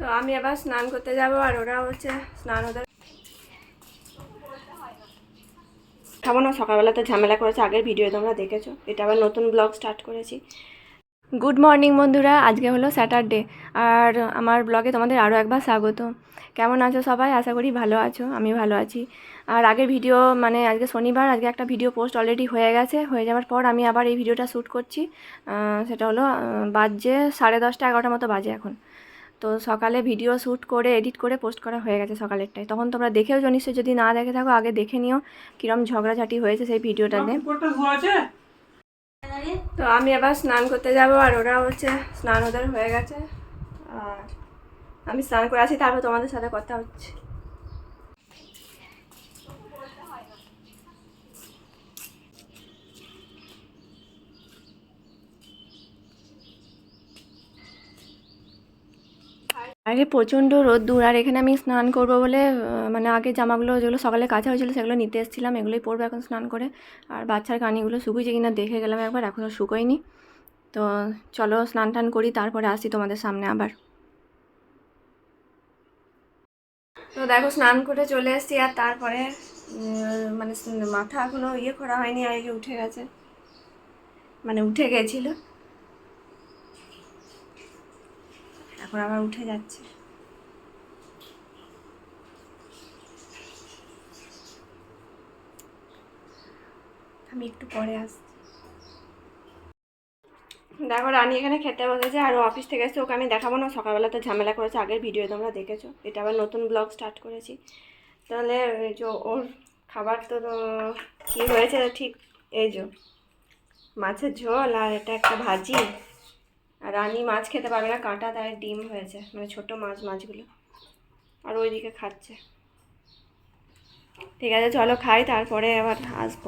তো আমি আবার স্নান করতে যাব আর ওরা হচ্ছে স্নান ওদের খাব না সকালবেলাতে ঝামেলা করেছে, আগের ভিডিও তোমরা দেখেছ। এটা আবার নতুন ব্লগ স্টার্ট করেছি। গুড মর্নিং বন্ধুরা, আজকে হলো স্যাটারডে আর আমার ব্লগে তোমাদের আরও একবার স্বাগত। কেমন আছো সবাই? আশা করি ভালো আছো, আমি ভালো আছি। আর আগের ভিডিও মানে আজকে শনিবার, আজকে একটা ভিডিও পোস্ট অলরেডি হয়ে গেছে। হয়ে যাওয়ার পর আমি আবার এই ভিডিওটা শ্যুট করছি। সেটা হলো বাজে সাড়ে দশটা, এগারোটার মতো বাজে এখন। তো সকালে ভিডিও শ্যুট করে এডিট করে পোস্ট করা হয়ে গেছে সকালেরটায়। তখন তোমরা দেখেও জানিস যদি না দেখে থাকো আগে দেখে নিও কীরকম ঝগড়াঝাটি হয়েছে সেই ভিডিওটা নিয়ে। তো আমি আবার স্নান করতে যাব আর ওরা হচ্ছে স্নান ওদের হয়ে গেছে। আর আমি স্নান করে আসি তারপর তোমাদের সাথে কথা হচ্ছে। আগে প্রচণ্ড রোদ্দুর আর এখানে আমি স্নান করব বলে মানে আগে জামাগুলো যেগুলো সকালে কাঁচা হয়েছিল সেগুলো নিতে এসেছিলাম, এগুলোই পরবো এখন স্নান করে। আর বাচ্চার কানিগুলো শুকুইছে কিনা দেখে গেলাম একবার এখনও শুকোয়নি। তো চলো স্নান টান করি, তারপরে আসি তোমাদের সামনে আবার। তো দেখো স্নান করে চলে এসেছি, আর তারপরে মানে মাথা এখনও ইয়ে করা হয়নি আগে উঠে গেছে। মানে উঠে গেছিল। এখন আবার উঠে যাচ্ছে। আমি একটু পরে আসছি। দেখো, রানী এখানে খেতে বসেছে আর অফিস থেকে এসে ওকে আমি দেখাবো না। সকালবেলা তো ঝামেলা করেছে, আগের ভিডিও তোমরা দেখেছ। এটা আবার নতুন ব্লগ স্টার্ট করেছি। তাহলে যে ওর খাবার তো কী হয়েছে ঠিক, এই যে মাছের ঝোল আর এটা একটা ভাজি। আর রানী মাছ খেতে পারবে না, কাঁটা তাই ডিম হয়েছে মানে ছোট মাছ, মাছগুলো। আর ওইদিকে খাচ্ছে। ঠিক আছে, চলো খাই, তারপরে আবার আসব।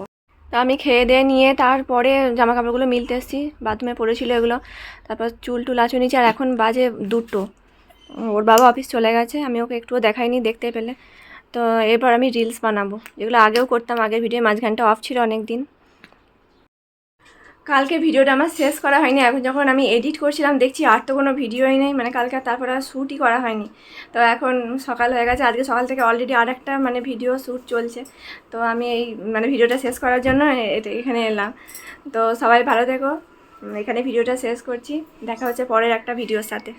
তো আমি খেয়ে দিয়ে নিয়ে তারপরে জামা কাপড়গুলো মিলতে এসেছি, বাথরুমে পড়েছিল এগুলো। তারপর চুল টুল আঁচু নিচে, আর এখন বাজে দুটো। ওর বাবা অফিস চলে গেছে, আমি ওকে একটুও দেখাইনি, দেখতে পেলে। তো এরপর আমি রিলস বানাবো। যেগুলো আগেও করতাম, আগের ভিডিও মাঝখানটা অফ ছিল অনেক দিন কালকে ভিডিওটা আমার শেষ করা হয়নি, এখন যখন আমি এডিট করছিলাম দেখছি আর তো কোনো ভিডিওই নেই মানে কালকে তারপরে আর শ্যুটই করা হয়নি। তো এখন সকাল হয়ে গেছে, আজকে সকাল থেকে অলরেডি আর একটা মানে ভিডিও শ্যুট চলছে। তো আমি এই মানে ভিডিওটা শেষ করার জন্য এখানে এলাম। তো সবাই ভালো থেকো এখানে ভিডিওটা শেষ করছি, দেখা হচ্ছে পরের একটা ভিডিওর সাথে।